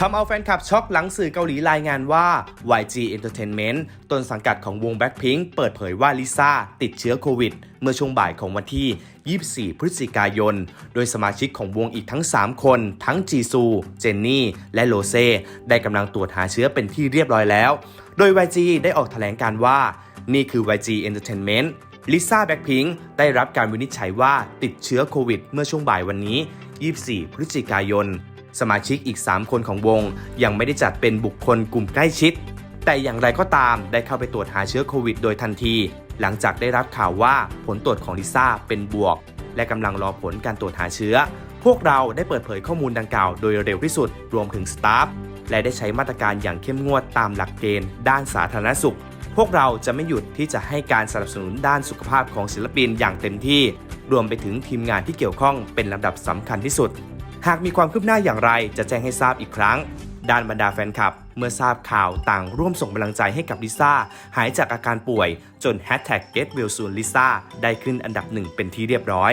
ทำเอาแฟนคลับช็อกหลังสื่อเกาหลีรายงานว่า YG Entertainment ต้นสังกัดของวง Blackpink เปิดเผยว่าลิซ่าติดเชื้อโควิด เมื่อช่วงบ่ายของวันที่ 24 พฤศจิกายน โดยสมาชิกของวงอีกทั้ง 3 คน ทั้งจีซู เจนนี่ และโลเซ ได้กำลังตรวจหาเชื้อเป็นที่เรียบร้อยแล้ว โดย YG ได้ออกแถลงการว่า นี่คือ YG Entertainment ลิซ่าแบ็คพิงค์ได้รับการวินิจฉัยว่าติดเชื้อโควิด เมื่อช่วงบ่ายวันนี้ 24 พฤศจิกายน สมาชิกอีก 3 คนของวง ยังไม่ได้จัดเป็นบุคคลกลุ่มใกล้ชิด แต่อย่างไรก็ตามได้เข้าไปตรวจหาเชื้อโควิดโดยทันที หลังจากได้รับข่าวว่าผลตรวจของลิซ่าเป็นบวก และกำลังรอผลการตรวจหาเชื้อ พวกเราได้เปิดเผยข้อมูลดังกล่าวโดยเร็วที่สุดรวมถึงสตาฟและได้ใช้มาตรการอย่างเข้มงวดตามหลักเกณฑ์ด้านสาธารณสุข พวกเราจะไม่หยุดที่จะให้การสนับสนุนด้านสุขภาพของศิลปินอย่างเต็มที่ รวมไปถึงทีมงานที่เกี่ยวข้องเป็นลำดับสำคัญที่สุด หากมีความคืบหน้าอย่างไรจะแจ้งให้ทราบอีกครั้ง ด้านบรรดาแฟนคลับ เมื่อทราบข่าวต่างร่วมส่งกำลังใจให้กับลิซ่า หายจากอาการป่วย จนแฮชแท็ก Get Well Soon Lisa ได้ขึ้นอันดับหนึ่งเป็นที่เรียบร้อย